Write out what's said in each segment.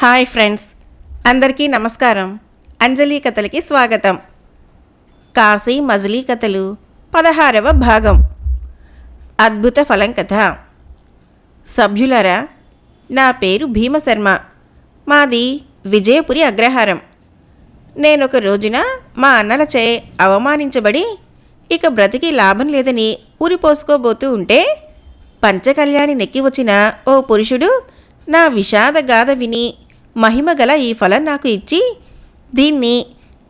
Hi friends అందరికీ నమస్కారం. అంజలి కథలకి స్వాగతం. కాశీ మజిలీ కథలు పదహారవ భాగం. అద్భుత ఫలం కథ. సభ్యులరా నా పేరు భీమశర్మ. మాది విజయపురి అగ్రహారం. నేనొక రోజున మా అన్నలచే అవమానించబడి ఇక బ్రతికి లాభం లేదని ఊరిపోసుకోబోతూ ఉంటే పంచకళ్యాణి నెక్కి వచ్చిన ఓ పురుషుడు నా విషాద గాథ విని మహిమగల ఈ ఫలం నాకు ఇచ్చి దీన్ని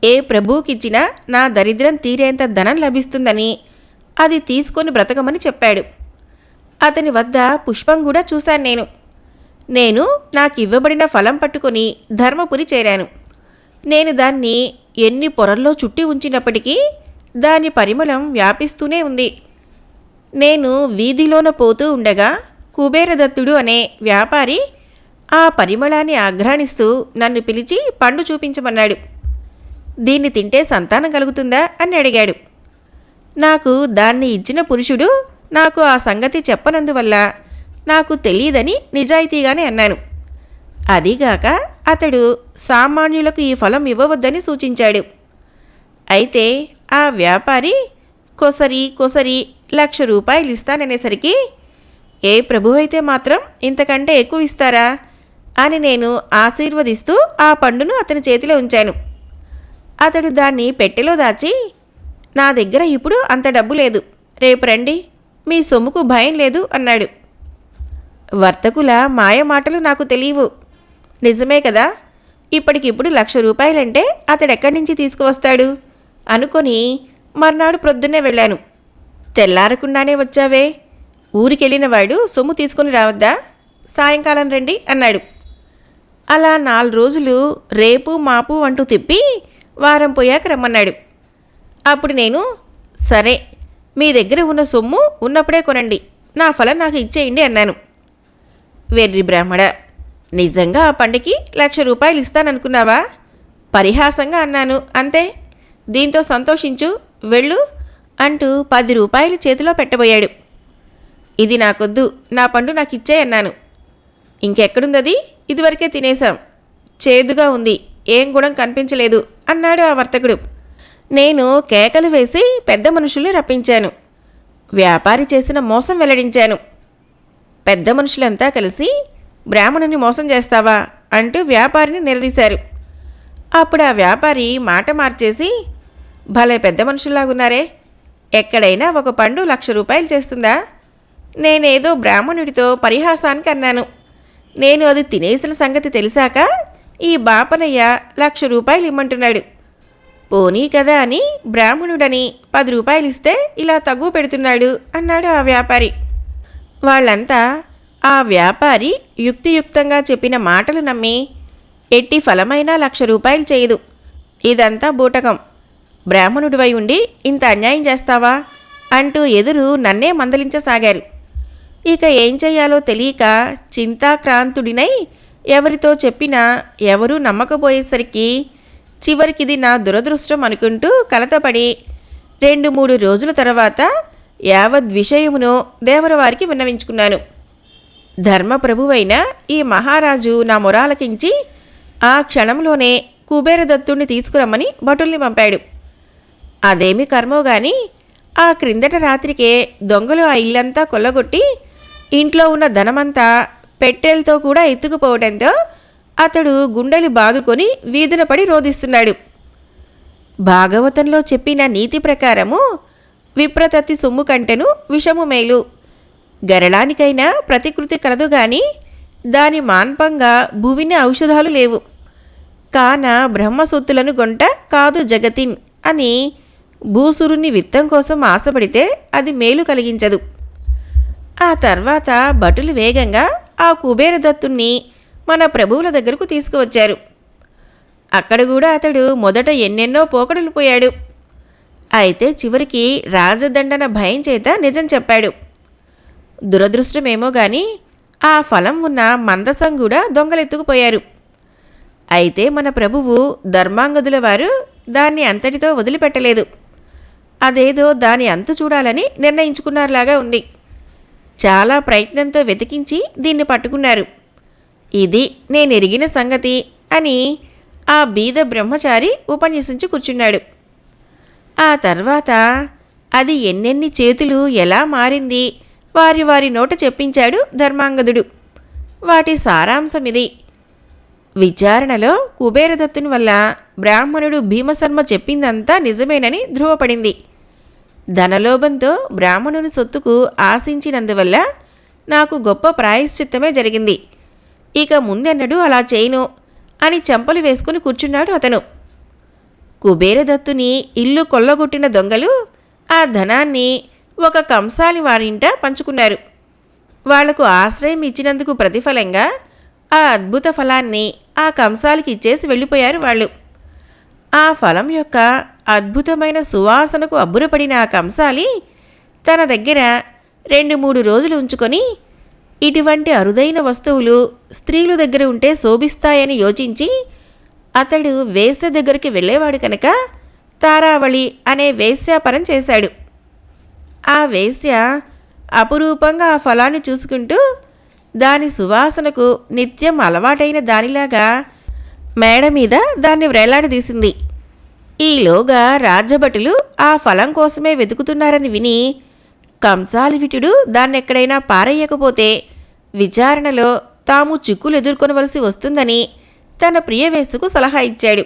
ఏ ప్రభువుకిచ్చినా నా దరిద్రం తీరేంత ధనం లభిస్తుందని అది తీసుకొని బ్రతకమని చెప్పాడు. అతని వద్ద పుష్పం కూడా చూశాను నేను. నేను నాకు ఇవ్వబడిన ఫలం పట్టుకొని ధర్మపురి చేరాను. నేను దాన్ని ఎన్ని పొరల్లో చుట్టి ఉంచినప్పటికీ దాని పరిమళం వ్యాపిస్తూనే ఉంది. నేను వీధిలోన పోతూ ఉండగా కుబేరదత్తుడు అనే వ్యాపారి ఆ పరిమళాన్ని ఆఘ్రాణిస్తూ నన్ను పిలిచి పండు చూపించమన్నాడు. దీన్ని తింటే సంతానం కలుగుతుందా? అని అడిగాడు. నాకు దాన్ని ఇచ్చిన పురుషుడు నాకు ఆ సంగతి చెప్పనందువల్ల నాకు తెలియదని నిజాయితీగానే అన్నాను. అదీగాక అతడు సామాన్యులకు ఈ ఫలం ఇవ్వవద్దని సూచించాడు. అయితే ఆ వ్యాపారి కొసరి కొసరి లక్ష రూపాయలు ఇస్తాననేసరికి ఏ ప్రభు అయితే మాత్రం ఇంతకంటే ఎక్కువ ఇస్తారా? అని నేను ఆశీర్వదిస్తూ ఆ పండును అతని చేతిలో ఉంచాను. అతడు దాన్ని పెట్టెలో దాచి నా దగ్గర ఇప్పుడు అంత డబ్బు లేదు రేపు రండి మీ సొమ్ముకు భయం లేదు అన్నాడు. వర్తకుల మాయ మాటలు నాకు తెలియవు. నిజమే కదా ఇప్పటికిప్పుడు లక్ష రూపాయలంటే అతడెక్కడి నుంచి తీసుకువస్తాడు? అనుకొని మర్నాడు ప్రొద్దున్నే వెళ్ళాను. తెల్లారకుండానే వచ్చావే ఊరికెళ్ళిన వాడు సొమ్ము తీసుకుని రావద్దా? సాయంకాలం రండి అన్నాడు. అలా నాలుగు రోజులు రేపు మాపు అంటూ తిప్పి వారం పోయాక రమ్మన్నాడు. అప్పుడు నేను సరే మీ దగ్గర ఉన్న సొమ్ము ఉన్నప్పుడే కొనండి నా ఫలం నాకు ఇచ్చేయండి అన్నాను. వెర్రి బ్రాహ్మణ నిజంగా ఆ పండుకి లక్ష రూపాయలు ఇస్తాననుకున్నావా? పరిహాసంగా అన్నాను అంతే. దీంతో సంతోషించు వెళ్ళు అంటూ పది రూపాయలు చేతిలో పెట్టబోయాడు. ఇది నాకొద్దు నా పండు నాకు ఇచ్చేయన్నాను ఇంకెక్కడుందది? ఇదివరకే తినేశాం. చేదుగా ఉంది. ఏం గుణం కనిపించలేదు అన్నాడు ఆ వర్తకుడు. నేను కేకలు వేసి పెద్ద మనుషుల్ని రప్పించాను. వ్యాపారి చేసిన మోసం వెల్లడించాను. పెద్ద మనుషులంతా కలిసి బ్రాహ్మణుని మోసం చేస్తావా? అంటూ వ్యాపారిని నిలదీశారు. అప్పుడు ఆ వ్యాపారి మాట మార్చేసి భలే పెద్ద మనుషుల్లాగున్నారే. ఎక్కడైనా ఒక పండు లక్ష రూపాయలు చేస్తుందా? నేనేదో బ్రాహ్మణుడితో పరిహాసానికి అన్నాను. నేను అది తినేసిన సంగతి తెలిసాక ఈ బాపనయ్య లక్ష రూపాయలు ఇమ్మంటున్నాడు. పోనీ కదా అని బ్రాహ్మణుడని పది రూపాయలు ఇస్తే ఇలా తగ్గు పెడుతున్నాడు అన్నాడు ఆ వ్యాపారి. వాళ్ళంతా ఆ వ్యాపారి యుక్తియుక్తంగా చెప్పిన మాటలు నమ్మి ఎట్టి ఫలమైనా లక్ష రూపాయలు చేయదు. ఇదంతా బూటకం. బ్రాహ్మణుడివై ఉండి ఇంత అన్యాయం చేస్తావా? అంటూ ఎదురు నన్నే మందలించసాగారు. ఇక ఏం చేయాలో తెలియక చింతాక్రాంతుడినై ఎవరితో చెప్పినా ఎవరూ నమ్మకపోయేసరికి చివరికిది నా దురదృష్టం అనుకుంటూ కలతపడి రెండు మూడు రోజుల తర్వాత యావద్ విషయమును దేవరవారికి విన్నవించుకున్నాను. ధర్మప్రభువైన ఈ మహారాజు నా మొరాలకించి ఆ క్షణంలోనే కుబేరదత్తుణ్ణి తీసుకురమ్మని భటుల్ని పంపాడు. అదేమి కర్మో గాని ఆ క్రిందట రాత్రికే దొంగలు ఆ ఇల్లంతా కొల్లగొట్టి ఇంట్లో ఉన్న ధనమంతా పెట్టెలతో కూడా ఎత్తుకుపోవడంతో అతడు గుండెలు బాదుకొని వీధున పడి రోధిస్తున్నాడు. భాగవతంలో చెప్పిన నీతి ప్రకారము విప్రతతి సొమ్ము కంటెను విషము మేలు. గరళానికైనా ప్రతికృతి కలదు గాని దాని మాన్పంగా భువిని ఔషధాలు లేవు. కాన బ్రహ్మసొత్తులను గొంట కాదు జగతిన్ అని భూసురుని విత్తం కోసం ఆశపడితే అది మేలు కలిగించదు. ఆ తర్వాత భటులు వేగంగా ఆ కుబేరదత్తుణ్ణి మన ప్రభువుల దగ్గరకు తీసుకువచ్చారు. అక్కడ కూడా అతడు మొదట ఎన్నెన్నో పోకడలు పోయాడు. అయితే చివరికి రాజదండన భయం చేత నిజం చెప్పాడు. దురదృష్టమేమో గాని ఆ ఫలం ఉన్న మందసం కూడా దొంగలెత్తుకుపోయారు. అయితే మన ప్రభువు ధర్మాంగదుల వారు దాన్ని అంతటితో వదిలిపెట్టలేదు. అదేదో దాని అంతు చూడాలని నిర్ణయించుకున్నారులాగా ఉంది. చాలా ప్రయత్నంతో వెతికించి దీన్ని పట్టుకున్నారు. ఇది నేను ఎరిగిన సంగతి అని ఆ బీద బ్రహ్మచారి ఉపన్యసించి కూర్చున్నాడు. ఆ తర్వాత అది ఎన్నెన్ని చేతులు ఎలా మారింది వారి వారి నోట చెప్పించాడు ధర్మాంగదుడు. వాటి సారాంశం ఇది విచారణలో కుబేరదత్తుని వల్ల బ్రాహ్మణుడు భీమశర్మ చెప్పిందంతా నిజమేనని ధృవపడింది ధనలోభంతో బ్రాహ్మణుని సొత్తుకు ఆశించినందువల్ల నాకు గొప్ప ప్రాయశ్చిత్తమే జరిగింది. ఇక ముందెన్నడు అలా చేయను అని చెంపలు వేసుకుని కూర్చున్నాడు అతను. కుబేరదత్తుని ఇల్లు కొల్లగొట్టిన దొంగలు ఆ ధనాన్ని ఒక కంసాలి వారింట పంచుకున్నారు. వాళ్ళకు ఆశ్రయం ఇచ్చినందుకు ప్రతిఫలంగా ఆ అద్భుత ఫలాన్ని ఆ కంసాలికి ఇచ్చేసి వెళ్ళిపోయారు వాళ్ళు. ఆ ఫలం యొక్క అద్భుతమైన సువాసనకు అబ్బురపడిన ఆ కంసాలి తన దగ్గర రెండు మూడు రోజులు ఉంచుకొని ఇటువంటి అరుదైన వస్తువులు స్త్రీలు దగ్గర ఉంటే శోభిస్తాయని యోచించి అతడు వేశ్య దగ్గరికి వెళ్ళేవాడు కనుక తారావళి అనే వేశ్యాపరం చేశాడు. ఆ వేశ్య అపురూపంగా ఆ ఫలాన్ని చూసుకుంటూ దాని సువాసనకు నిత్యం అలవాటైన దానిలాగా మేడ మీద దాన్ని వ్రేలాడదీసింది. ఈలోగా రాజ్యభటులు ఆ ఫలం కోసమే వెతుకుతున్నారని విని కంసాలివిటుడు దాన్నెక్కడైనా పారేయకపోతే విచారణలో తాము చిక్కులు ఎదుర్కొనవలసి వస్తుందని తన ప్రియవేసుకు సలహా ఇచ్చాడు.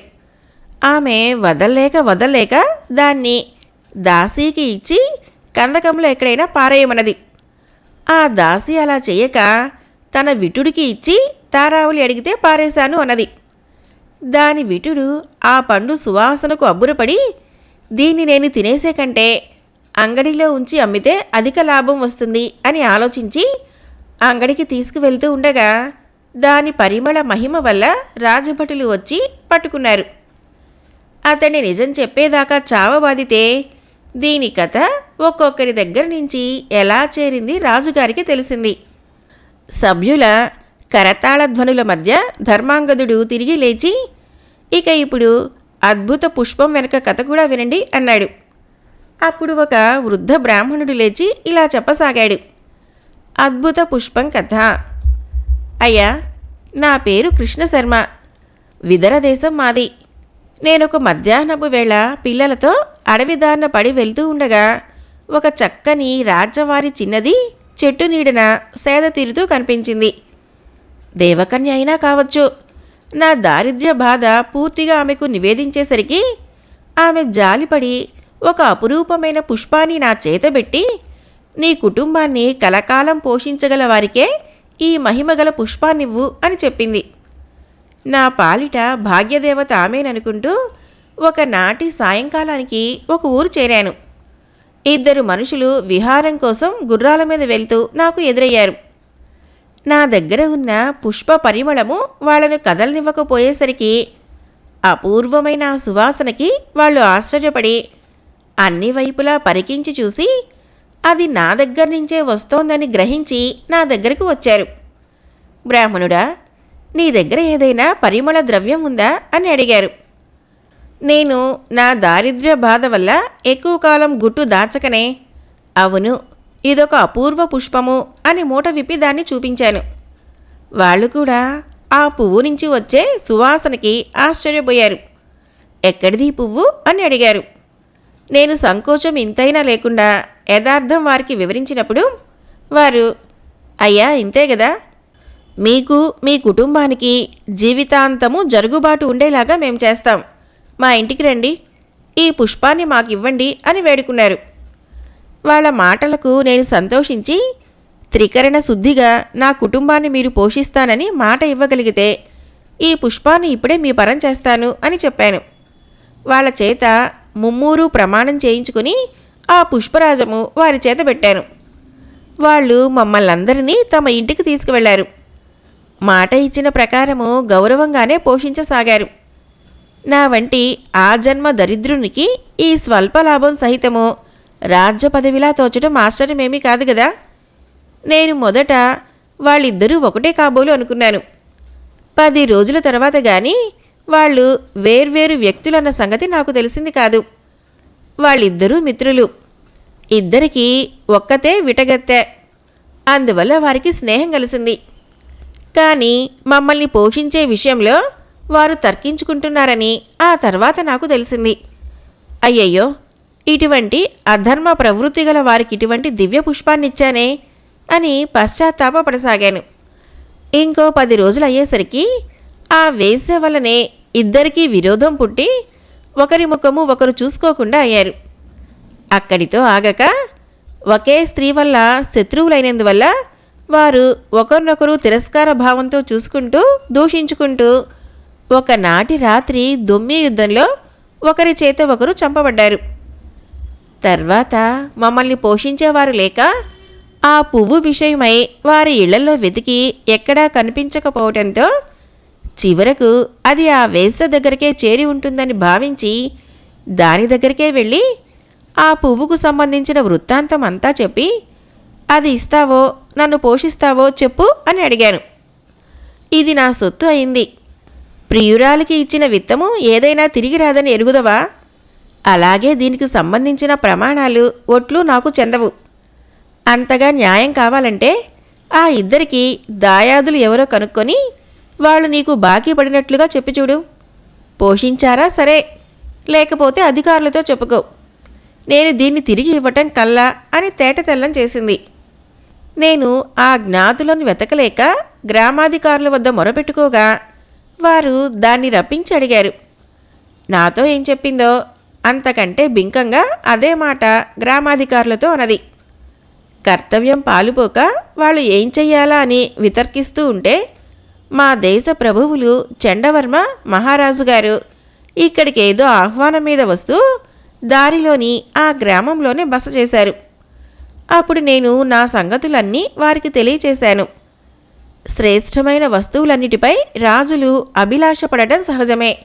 ఆమె వదల్లేక వదల్లేక దాన్ని దాసీకి ఇచ్చి కందకంలో ఎక్కడైనా పారేయమన్నది. ఆ దాసి అలా చేయక తన విటుడికి ఇచ్చి తారావులి అడిగితే పారేశాను అన్నది. దాని విటుడు ఆ పండు సువాసనకు అబ్బురపడి దీన్ని నేను తినేసే కంటే అంగడిలో ఉంచి అమ్మితే అధిక లాభం వస్తుంది అని ఆలోచించి అంగడికి తీసుకువెళ్తూ ఉండగా దాని పరిమళ మహిమ వల్ల రాజభటులు వచ్చి పట్టుకున్నారు. అతన్ని నిజం చెప్పేదాకా చావబాదితే దీని కథ ఒక్కొక్కరి దగ్గర నుంచి ఎలా చేరింది రాజుగారికి తెలిసింది. సభ్యుల కరతాళ ధ్వనుల మధ్య ధర్మాంగదుడు తిరిగి లేచి ఇక ఇప్పుడు అద్భుత పుష్పం వెనక కథ కూడా వినండి అన్నాడు. అప్పుడు ఒక వృద్ధ బ్రాహ్మణుడు లేచి ఇలా చెప్పసాగాడు. అద్భుత పుష్పం కథ. అయ్యా నా పేరు కృష్ణ శర్మ. మాది. నేనొక మధ్యాహ్నపు వేళ పిల్లలతో అడవిదారిన పడి వెళ్తూ ఉండగా ఒక చక్కని రాజవారి చిన్నది చెట్టు నీడన సేద తీరుతూ కనిపించింది. దేవకన్య అయినా కావచ్చు. నా దారిద్ర్య బాధ పూర్తిగా ఆమెకు నివేదించేసరికి ఆమె జాలిపడి ఒక అపురూపమైన పుష్పాన్ని నా చేతబెట్టి నీ కుటుంబాన్ని కలకాలం పోషించగల వారికే ఈ మహిమగల పుష్పాన్నివ్వు అని చెప్పింది. నా పాలిట భాగ్యదేవత ఆమెననుకుంటూ ఒకనాటి సాయంకాలానికి ఒక ఊరు చేరాను. ఇద్దరు మనుషులు విహారం కోసం గుర్రాల మీద వెళ్తూ నాకు ఎదురయ్యారు. నా దగ్గర ఉన్న పుష్ప పరిమళము వాళ్ళను కదలనివ్వకపోయేసరికి అపూర్వమైన సువాసనకి వాళ్ళు ఆశ్చర్యపడి అన్ని వైపులా పరికించి చూసి అది నా దగ్గర నుంచే వస్తోందని గ్రహించి నా దగ్గరకు వచ్చారు. బ్రాహ్మణుడా నీ దగ్గర ఏదైనా పరిమళ ద్రవ్యం ఉందా? అని అడిగారు. నేను నా దారిద్ర్య బాధ వల్ల ఎక్కువ కాలం గుట్టు దాచకనే. అవును ఇదొక అపూర్వ పుష్పము అని మూట విప్పి దాన్ని చూపించాను. వాళ్ళు కూడా ఆ పువ్వు నుంచి వచ్చే సువాసనకి ఆశ్చర్యపోయారు. ఎక్కడిది పువ్వు అని అడిగారు. నేను సంకోచం ఇంతైనా లేకుండా యథార్థం వారికి వివరించినప్పుడు వారు అయ్యా ఇంతే కదా మీకు మీ కుటుంబానికి జీవితాంతము జరుగుబాటు ఉండేలాగా మేము చేస్తాం. మా ఇంటికి రండి. ఈ పుష్పాన్ని మాకు ఇవ్వండి అని వేడుకున్నారు. వాళ్ళ మాటలకు నేను సంతోషించి త్రికరణ శుద్ధిగా నా కుటుంబాన్ని మీరు పోషిస్తానని మాట ఇవ్వగలిగితే ఈ పుష్పాన్ని ఇప్పుడే మీ పరం చేస్తాను అని చెప్పాను. వాళ్ళ చేత ముమ్మూరు ప్రమాణం చేయించుకుని ఆ పుష్పరాజము వారి చేత పెట్టాను. వాళ్ళు మమ్మల్ని అందరినీ తమ ఇంటికి తీసుకువెళ్ళారు. మాట ఇచ్చిన ప్రకారము గౌరవంగానే పోషించసాగారు. నా వంటి ఆ జన్మ దరిద్రునికి ఈ స్వల్ప లాభం సహితము రాజ్య పదవిలా తోచడం ఆశ్చర్యమేమీ కాదు కదా నేను మొదట వాళ్ళిద్దరూ ఒకటే కాబోలు అనుకున్నాను. పది రోజుల తర్వాత కానీ వాళ్ళు వేర్వేరు వ్యక్తులన్న సంగతి నాకు తెలిసింది కాదు. వాళ్ళిద్దరూ మిత్రులు. ఇద్దరికీ ఒక్కతే విటగత్తే. అందువల్ల వారికి స్నేహం కలిసింది. కానీ మమ్మల్ని పోషించే విషయంలో వారు తర్కించుకుంటున్నారని ఆ తర్వాత నాకు తెలిసింది. అయ్యయ్యో! ఇటువంటి అధర్మ ప్రవృత్తి గల వారికి ఇటువంటి దివ్య పుష్పాన్నిచ్చానే అని పశ్చాత్తాపడసాగాను ఇంకో పది రోజులు అయ్యేసరికి ఆ వేశ్య వలనే ఇద్దరికీ విరోధం పుట్టి ఒకరి ముఖము ఒకరు చూసుకోకుండా అయ్యారు. అక్కడితో ఆగక ఒకే స్త్రీ వల్ల శత్రువులైనందువల్ల వారు ఒకరినొకరు తిరస్కార భావంతో చూసుకుంటూ దూషించుకుంటూ ఒకనాటి రాత్రి దొమ్మి యుద్ధంలో ఒకరి చేత ఒకరు చంపబడ్డారు. తర్వాత మమ్మల్ని పోషించేవారు లేక ఆ పువ్వు విషయమై వారి ఇళ్ళలో వెతికి ఎక్కడా కనిపించకపోవటంతో చివరకు అది ఆ వేస దగ్గరికే చేరి ఉంటుందని భావించి దాని దగ్గరికే వెళ్ళి ఆ పువ్వుకు సంబంధించిన వృత్తాంతం అంతా చెప్పి అది ఇస్తావో నన్ను పోషిస్తావో చెప్పు అని అడిగాను. ఇది నా సొత్తు అయింది. ప్రియురాలికి ఇచ్చిన విత్తము ఏదైనా తిరిగి రాదని ఎరుగుదవా? అలాగే దీనికి సంబంధించిన ప్రమాణాలు ఒట్లు నాకు చెందవు. అంతగా న్యాయం కావాలంటే ఆ ఇద్దరికి దాయాదులు ఎవరో కనుక్కొని వాళ్ళు నీకు బాకీ పడినట్లుగా చెప్పి చూడు. పోషించారా? సరే. లేకపోతే అధికారులతో చెప్పుకో. నేను దీన్ని తిరిగి ఇవ్వటం కల్లా అని తేట తెల్లం చేసింది. నేను ఆ జ్ఞాతులను వెతకలేక గ్రామాధికారుల వద్ద మొరపెట్టుకోగా వారు దాన్ని రప్పించి అడిగారు. నాతో ఏం చెప్పిందో? అంతకంటే బింకంగా అదే మాట గ్రామాధికారులతో అన్నది కర్తవ్యం పాలుపోక వాళ్ళు ఏం చెయ్యాలా అని వితర్కిస్తూ ఉంటే మా దేశ ప్రభువులు చండవర్మ మహారాజు గారు ఇక్కడికి ఏదో ఆహ్వానం మీద వస్తూ దారిలోని ఆ గ్రామంలోనే బస చేశారు. అప్పుడు నేను నా సంగతులన్నీ వారికి తెలియచేశాను. శ్రేష్టమైన వస్తువులన్నిటిపై రాజులు అభిలాషపడటం సహజమే.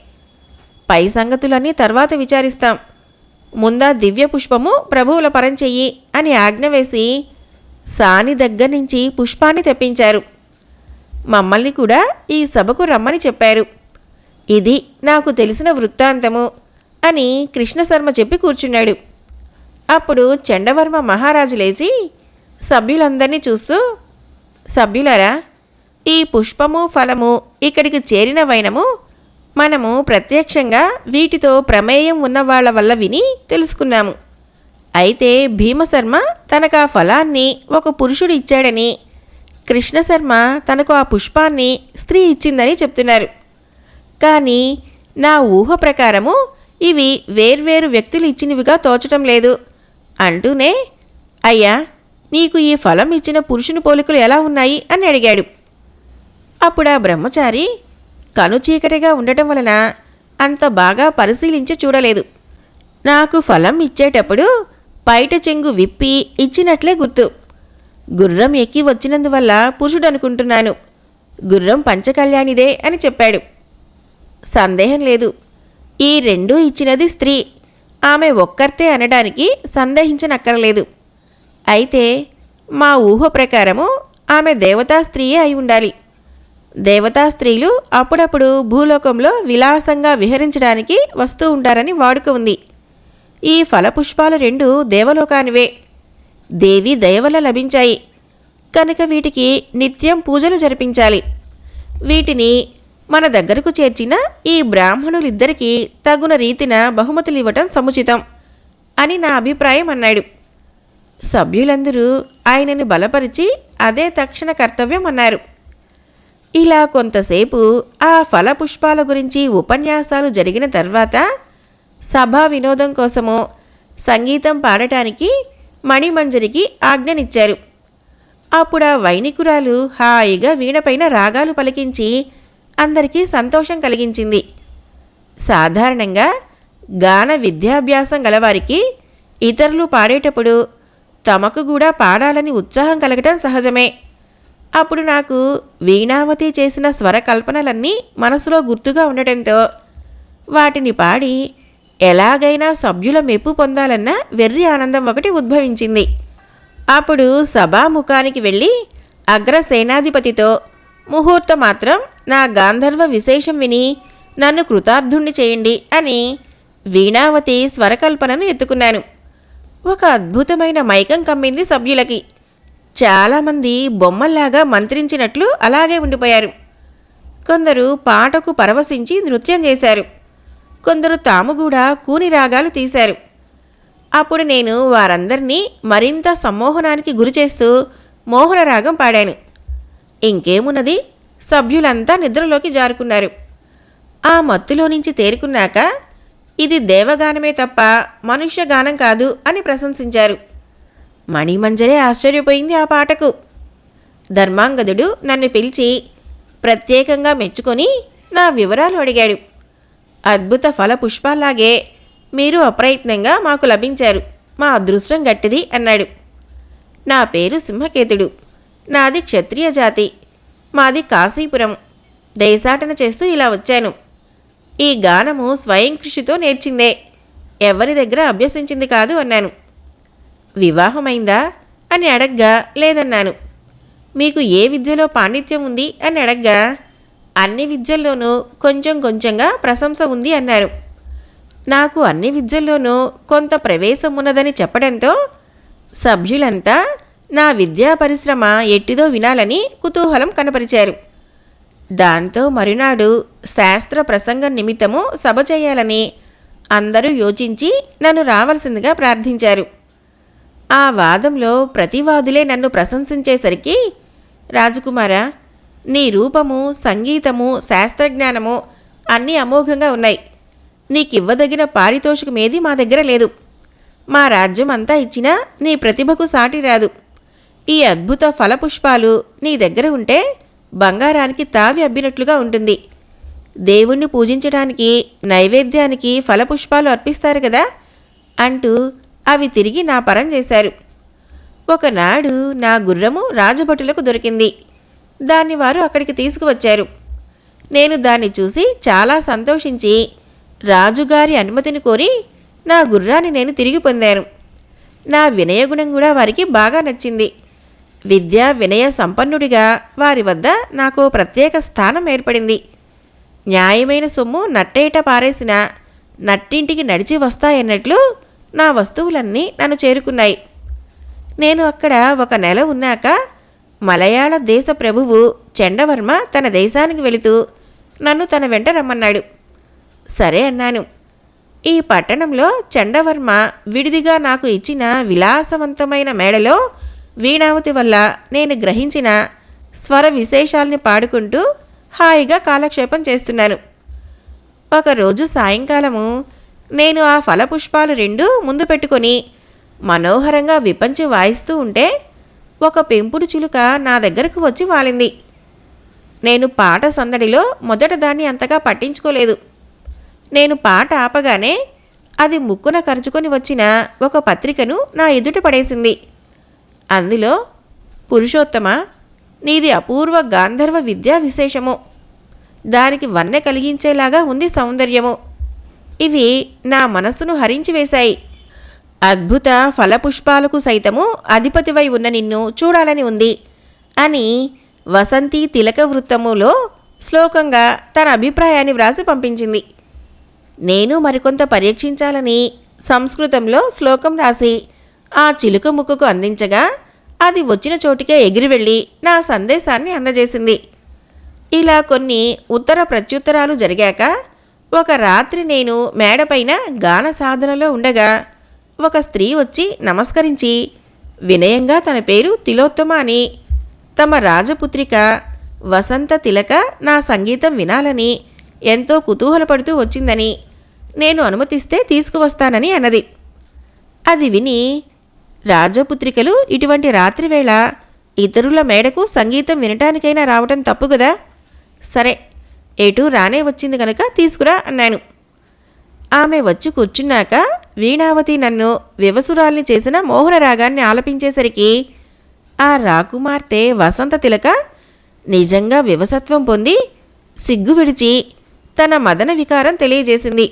పై సంగతులన్నీ తర్వాత విచారిస్తాం. ముందా దివ్య పుష్పము ప్రభువుల పరంచెయ్యి అని ఆజ్ఞ వేసి సాని దగ్గర నుంచి పుష్పాన్ని తెప్పించారు. మమ్మల్ని కూడా ఈ సభకు రమ్మని చెప్పారు. ఇది నాకు తెలిసిన వృత్తాంతము అని కృష్ణశర్మ చెప్పి కూర్చున్నాడు. అప్పుడు చండవర్మ మహారాజు లేచి సభ్యులందరినీ చూస్తూ సభ్యులారా ఈ పుష్పము ఫలము ఇక్కడికి చేరిన వైనము మనము ప్రత్యక్షంగా వీటితో ప్రమేయం ఉన్న వాళ్ళ వల్ల విని తెలుసుకున్నాము. అయితే భీమశర్మ తనకు ఆ ఫలాన్ని ఒక పురుషుడు ఇచ్చాడని కృష్ణశర్మ తనకు ఆ పుష్పాన్ని స్త్రీ ఇచ్చిందని చెప్తున్నారు. కానీ నా ఊహ ప్రకారము ఇవి వేర్వేరు వ్యక్తులు ఇచ్చినవిగా తోచటం లేదు. అంటూనే అయ్యా నీకు ఈ ఫలం ఇచ్చిన పురుషుని పోలికలు ఎలా ఉన్నాయి? అని అడిగాడు. అప్పుడు ఆ బ్రహ్మచారి కనుచీకటిగా ఉండటం వలన అంత బాగా పరిశీలించి చూడలేదు. నాకు ఫలం ఇచ్చేటప్పుడు పైట చెంగు విప్పి ఇచ్చినట్లే గుర్తు. గుర్రం ఎక్కి వచ్చినందువల్ల పురుషుడు అనుకుంటున్నాను గుర్రం పంచకళ్యాణిదే అని చెప్పాడు. సందేహం లేదు. ఈ రెండూ ఇచ్చినది స్త్రీ. ఆమె ఒక్కర్తే అనడానికి సందేహించనక్కరలేదు. అయితే మా ఊహ ప్రకారము ఆమె దేవతా స్త్రీయే అయి ఉండాలి. దేవతా స్త్రీలు అప్పుడప్పుడు భూలోకంలో విలాసంగా విహరించడానికి వస్తూ ఉంటారని వాడుక ఉంది. ఈ ఫలపుష్పాలు రెండు దేవలోకానివే. దేవి దయవల్ల లభించాయి. కనుక వీటికి నిత్యం పూజలు జరిపించాలి. వీటిని మన దగ్గరకు చేర్చిన ఈ బ్రాహ్మణులిద్దరికీ తగున రీతిన బహుమతులు ఇవ్వటం సముచితం అని నా అభిప్రాయం అన్నాడు. సభ్యులందరూ ఆయనను బలపరిచి అదే తక్షణ కర్తవ్యం అన్నారు. ఇలా కొంతసేపు ఆ ఫలపుష్పాల గురించి ఉపన్యాసాలు జరిగిన తర్వాత సభా వినోదం కోసము సంగీతం పాడటానికి మణిమంజరికి ఆజ్ఞనిచ్చారు. అప్పుడు ఆ వైనికురాలు హాయిగా వీణపైన రాగాలు పలికించి అందరికీ సంతోషం కలిగించింది. సాధారణంగా గాన విద్యాభ్యాసం గలవారికి ఇతరులు పాడేటప్పుడు తమకు కూడా పాడాలని ఉత్సాహం కలగటం సహజమే. అప్పుడు నాకు వీణావతి చేసిన స్వర కల్పనలన్నీ మనసులో గుర్తుగా ఉండటంతో వాటిని పాడి ఎలాగైనా సభ్యుల మెప్పు పొందాలన్న వెర్రి ఆనందం ఒకటి ఉద్భవించింది. అప్పుడు సభాముఖానికి వెళ్ళి అగ్రసేనాధిపతితో ముహూర్తం మాత్రం నా గాంధర్వ విశేషం విని నన్ను కృతార్థుణ్ణి చేయండి అని వీణావతి స్వరకల్పనను ఎత్తుకున్నాను. ఒక అద్భుతమైన మైకం కమ్మింది సభ్యులకి. చాలామంది బొమ్మల్లాగా మంత్రించినట్లు అలాగే ఉండిపోయారు. కొందరు పాటకు పరవశించి నృత్యం చేశారు. కొందరు తాము కూడా కూని రాగాలు తీశారు. అప్పుడు నేను వారందరినీ మరింత సమ్మోహనానికి గురిచేస్తూ మోహనరాగం పాడాను. ఇంకేమున్నది? సభ్యులంతా నిద్రలోకి జారుకున్నారు. ఆ మత్తులో నుంచి తేరుకున్నాక ఇది దేవగానమే తప్ప మనుష్యగానం కాదు అని ప్రశంసించారు. మణిమంజరే ఆశ్చర్యపోయింది ఆ పాటకు. ధర్మాంగదుడు నన్ను పిలిచి ప్రత్యేకంగా మెచ్చుకొని నా వివరాలు అడిగాడు. అద్భుత ఫల పుష్పాల్లాగే మీరు అప్రయత్నంగా మాకు లభించారు. మా అదృష్టం గట్టిది అన్నాడు. నా పేరు సింహకేతుడు. నాది క్షత్రియ జాతి. మాది కాశీపురం. దేశాటన చేస్తూ ఇలా వచ్చాను. ఈ గానము స్వయం కృషితో నేర్చిందే. ఎవరి దగ్గర అభ్యసించింది కాదు అన్నాను. వివాహమైందా అని అడగ్గా లేదన్నాను. మీకు ఏ విద్యలో పాండిత్యం ఉంది? అని అడగ్గా అన్ని విద్యల్లోనూ కొంచెం కొంచెంగా ప్రశంస ఉంది అన్నారు. నాకు అన్ని విద్యల్లోనూ కొంత ప్రవేశం ఉన్నదని చెప్పడంతో సభ్యులంతా నా విద్యా పరిశ్రమ ఎట్టిదో వినాలని కుతూహలం కనపరిచారు. దాంతో మరునాడు శాస్త్ర ప్రసంగం నిమిత్తము సభ చేయాలని అందరూ యోచించి నన్ను రావలసిందిగా ప్రార్థించారు. ఆ వాదంలో ప్రతివాదులే నన్ను ప్రశంసించేసరికి రాజకుమారా నీ రూపము సంగీతము శాస్త్రజ్ఞానము అన్నీ అమోఘంగా ఉన్నాయి. నీకివ్వదగిన పారితోషికమేది మా దగ్గర లేదు. మా రాజ్యం అంతా ఇచ్చినా నీ ప్రతిభకు సాటి రాదు. ఈ అద్భుత ఫలపుష్పాలు నీ దగ్గర ఉంటే బంగారానికి తావి అబ్బినట్లుగా ఉంటుంది. దేవుణ్ణి పూజించడానికి నైవేద్యానికి ఫలపుష్పాలు అర్పిస్తారు కదా? అంటూ అవి తిరిగి నా పరం చేశారు. ఒకనాడు నా గుర్రము రాజభటులకు దొరికింది. దాన్ని వారు అక్కడికి తీసుకువచ్చారు. నేను దాన్ని చూసి చాలా సంతోషించి రాజుగారి అనుమతిని కోరి నా గుర్రాన్ని నేను తిరిగి పొందాను. నా వినయగుణం కూడా వారికి బాగా నచ్చింది. విద్యా వినయ సంపన్నుడిగా వారి వద్ద నాకు ప్రత్యేక స్థానం ఏర్పడింది. న్యాయమైన సొమ్ము నట్టేట పారేసిన నట్టింటికి నడిచి వస్తాయన్నట్లు నా వస్తువులన్నీ నన్ను చేరుకున్నాయి. నేను అక్కడ ఒక నెల ఉన్నాక మలయాళ దేశ ప్రభువు చండవర్మ తన దేశానికి వెళుతూ నన్ను తన వెంట రమ్మన్నాడు. సరే అన్నాను. ఈ పట్టణంలో చండవర్మ విడిదిగా నాకు ఇచ్చిన విలాసవంతమైన మేడలో వీణావతి వల్ల నేను గ్రహించిన స్వర విశేషాల్ని పాడుకుంటూ హాయిగా కాలక్షేపం చేస్తున్నాను. ఒకరోజు సాయంకాలము నేను ఆ ఫలపుష్పాలు రెండు ముందు పెట్టుకొని మనోహరంగా విపంచి వాయిస్తూ ఉంటే ఒక పెంపుడు చిలుక నా దగ్గరకు వచ్చి వాలింది. నేను పాట సందడిలో మొదట దాన్ని అంతగా పట్టించుకోలేదు. నేను పాట ఆపగానే అది ముక్కున కరుచుకొని వచ్చిన ఒక పత్రికను నా ఎదుట పడేసింది. అందులో పురుషోత్తమ నీది అపూర్వ గాంధర్వ విద్యా విశేషము. దానికి వన్నె కలిగించేలాగా ఉంది సౌందర్యము. ఇవి నా మనస్సును హరించి వేశాయి. అద్భుత ఫలపుష్పాలకు సైతము అధిపతివై ఉన్న నిన్ను చూడాలని ఉంది అని వసంతి తిలక వృత్తములో శ్లోకంగా తన అభిప్రాయాన్ని వ్రాసి పంపించింది. నేను మరికొంత పరీక్షించాలని సంస్కృతంలో శ్లోకం రాసి ఆ చిలుక ముక్కుకు అందించగా అది వచ్చిన చోటికే ఎగిరి వెళ్ళి నా సందేశాన్ని అందజేసింది. ఇలా కొన్ని ఉత్తర ప్రత్యుత్తరాలు జరిగాక ఒక రాత్రి నేను మేడపైన గాన సాధనలో ఉండగా ఒక స్త్రీ వచ్చి నమస్కరించి వినయంగా తన పేరు తిలోత్తమ అని తమ రాజపుత్రిక వసంత తిలక నా సంగీతం వినాలని ఎంతో కుతూహలపడుతూ వచ్చిందని నేను అనుమతిస్తే తీసుకువస్తానని అన్నది. అది విని రాజపుత్రికలు ఇటువంటి రాత్రివేళ ఇతరుల మేడకు సంగీతం వినటానికైనా రావటం తప్పు కదా సరే ఎటు రానే వచ్చింది కనుక తీసుకురా అన్నాను. ఆమె వచ్చి కూర్చున్నాక వీణావతి నన్ను వివసురాల్ని చేసిన మోహన రాగాన్ని ఆలపించేసరికి ఆ రాకుమార్తె వసంత తిలక నిజంగా వివసత్వం పొంది సిగ్గు విడిచి తన మదన వికారం తెలియజేసింది.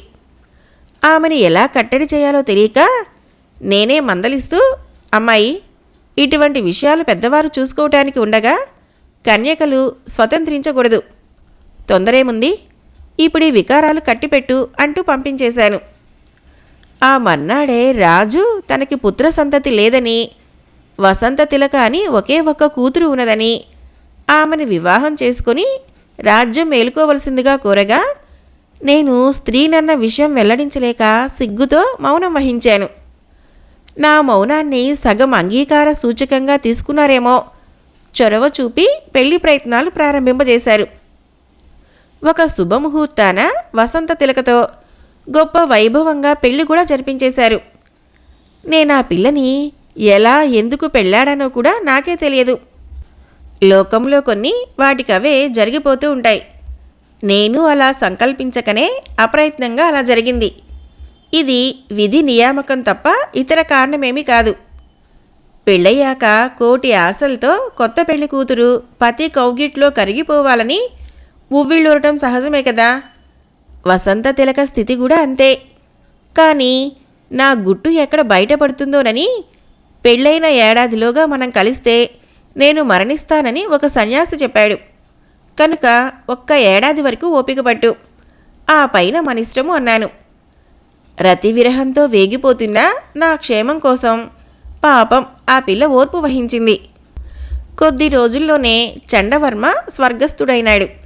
ఆమెని ఎలా కట్టడి చేయాలో తెలియక నేనే మందలిస్తూ అమ్మాయి ఇటువంటి విషయాలు పెద్దవారు చూసుకోవటానికి ఉండగా కన్యకలు స్వతంత్రించకూడదు. తొందరేముంది? ఇప్పుడు ఈ వికారాలు కట్టిపెట్టు అంటూ పంపించేశాను. ఆ మర్నాడే రాజు తనకి పుత్ర సంతతి లేదని వసంత తిలక అని ఒకే ఒక్క కూతురు ఉన్నదని ఆమెను వివాహం చేసుకొని రాజ్యం మేలుకోవలసిందిగా కోరగా నేను స్త్రీనన్న విషయం వెల్లడించలేక సిగ్గుతో మౌనం వహించాను. నా మౌనాన్ని సగం అంగీకార సూచకంగా తీసుకున్నారేమో చొరవ చూపి పెళ్ళి ప్రయత్నాలు ప్రారంభింపజేశారు. ఒక శుభముహూర్తాన వసంత తిలకతో గొప్ప వైభవంగా పెళ్ళి కూడా జరిపించేశారు. నేను ఆ పిల్లని ఎలా ఎందుకు పెళ్ళాడానో కూడా నాకే తెలియదు. లోకంలో కొన్ని వాటికవే జరిగిపోతూ ఉంటాయి. నేను అలా సంకల్పించకనే అప్రయత్నంగా అలా జరిగింది. ఇది విధి నియామకం తప్ప ఇతర కారణమేమీ కాదు. పెళ్ళయ్యాక కోటి ఆశలతో కొత్త పెళ్ళి కూతురు పతి కౌగిట్లో కరిగిపోవాలని ఉవ్విళ్ళూరటం సహజమే కదా. వసంత తిలక స్థితి కూడా అంతే. కానీ నా గుట్టు ఎక్కడ బయటపడుతుందోనని పెళ్ళైన ఏడాదిలోగా మనం కలిస్తే నేను మరణిస్తానని ఒక సన్యాసి చెప్పాడు. కనుక ఒక్క ఏడాది వరకు ఓపిక పట్టు. ఆ పైన మన ఇష్టము అన్నాను. రతి విరహంతో వేగిపోతున్న నా క్షేమం కోసం పాపం ఆ పిల్ల ఓర్పు వహించింది. కొద్ది రోజుల్లోనే చండవర్మ స్వర్గస్థుడైనాడు.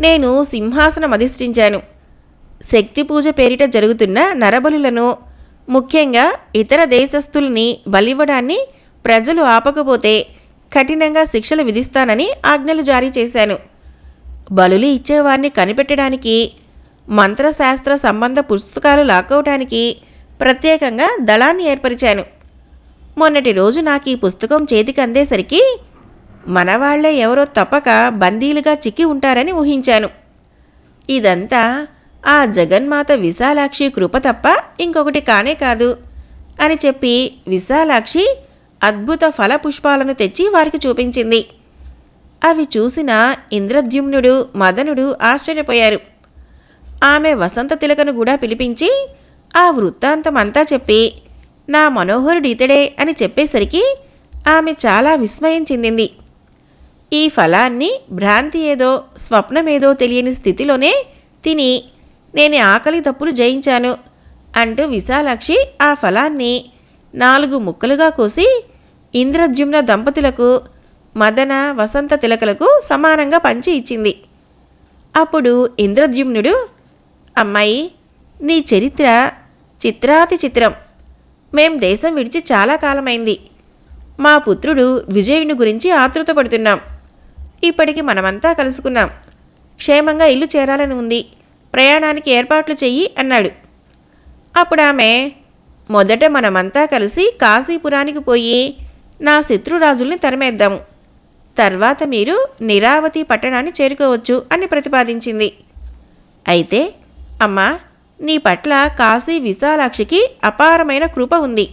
నేను సింహాసనం అధిష్ఠించాను. శక్తి పూజ పేరిట జరుగుతున్న నరబలులను ముఖ్యంగా ఇతర దేశస్థుల్ని బలివ్వడాన్ని ప్రజలు ఆపకపోతే కఠినంగా శిక్షలు విధిస్తానని ఆజ్ఞలు జారీ చేశాను. బలులు ఇచ్చేవారిని కనిపెట్టడానికి మంత్రశాస్త్ర సంబంధ పుస్తకాలు లాక్కోవటానికి ప్రత్యేకంగా దళాన్ని ఏర్పరిచాను. మొన్నటి రోజు నాకు ఈ పుస్తకం చేతికి అందేసరికి మనవాళ్ళే ఎవరో తప్పక బందీలుగా చిక్కి ఉంటారని ఊహించాను. ఇదంతా ఆ జగన్మాత విశాలాక్షి కృప తప్ప ఇంకొకటి కానే కాదు అని చెప్పి విశాలాక్షి అద్భుత ఫల పుష్పాలను తెచ్చి వారికి చూపించింది. అవి చూసిన ఇంద్రద్యుమ్నుడు మదనుడు ఆశ్చర్యపోయారు. ఆమె వసంత తిలకను కూడా పిలిపించి ఆ వృత్తాంతమంతా చెప్పి నా మనోహరుడు ఇతడే అని చెప్పేసరికి ఆమె చాలా విస్మయం చెందింది. ఈ ఫలాన్ని భ్రాంతి ఏదో స్వప్నమేదో తెలియని స్థితిలోనే తిని నేను ఆకలి తప్పులు జయించాను అంటూ విశాలాక్షి ఆ ఫలాన్ని నాలుగు ముక్కలుగా కోసి ఇంద్రజ్యుమ్న దంపతులకు మదన వసంత తిలకలకు సమానంగా పంచి ఇచ్చింది. అప్పుడు ఇంద్రజ్యుమ్నుడు అమ్మాయి నీ చరిత్ర చిత్రాతి చిత్రం. మేం దేశం విడిచి చాలా కాలమైంది. మా పుత్రుడు విజయుని గురించి ఆతృతపడుతున్నాం. ఇప్పటికి మనమంతా కలుసుకున్నాం. క్షేమంగా ఇల్లు చేరాలని ఉంది. ప్రయాణానికి ఏర్పాట్లు చెయ్యి అన్నాడు. అప్పుడు ఆమె మొదట మనమంతా కలిసి కాశీపురానికి పోయి నా శత్రురాజుల్ని తరిమేద్దాము తర్వాత మీరు నిరావతి పట్టణాన్ని చేరుకోవచ్చు అని ప్రతిపాదించింది. అయితే అమ్మా నీ పట్ల కాశీ విశాలాక్షికి అపారమైన కృప ఉంది.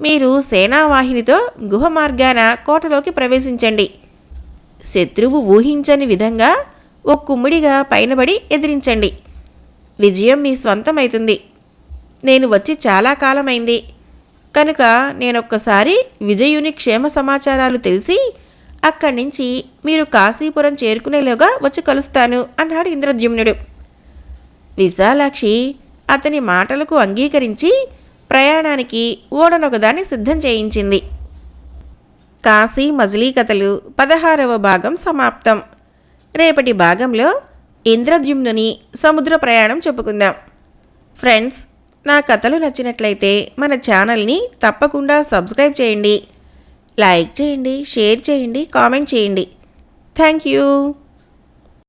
మీరు సేనావాహినితో గుహ మార్గాన కోటలోకి ప్రవేశించండి. శత్రువు ఊహించని విధంగా ఓ కుమ్మిడిగా పైనబడి ఎదిరించండి. విజయం మీ స్వంతమైతుంది. నేను వచ్చి చాలా కాలమైంది. కనుక నేనొక్కసారి విజయుని క్షేమ సమాచారాలు తెలిసి అక్కడి నుంచి మీరు కాశీపురం చేరుకునేలోగా వచ్చి కలుస్తాను అన్నాడు ఇంద్రద్యుమ్నుడు. విశాలాక్షి అతని మాటలకు అంగీకరించి ప్రయాణానికి ఓడనొకదాన్ని సిద్ధం చేయించింది. కాశీ మజిలీ కథలు పదహారవ భాగం సమాప్తం. రేపటి భాగంలో ఇంద్రద్యుమ్నుని సముద్ర ప్రయాణం చెప్పుకుందాం. ఫ్రెండ్స్ నా కథలు నచ్చినట్లయితే మన ఛానల్ని తప్పకుండా సబ్స్క్రైబ్ చేయండి. లైక్ చేయండి షేర్ చేయండి కామెంట్ చేయండి. Thank you.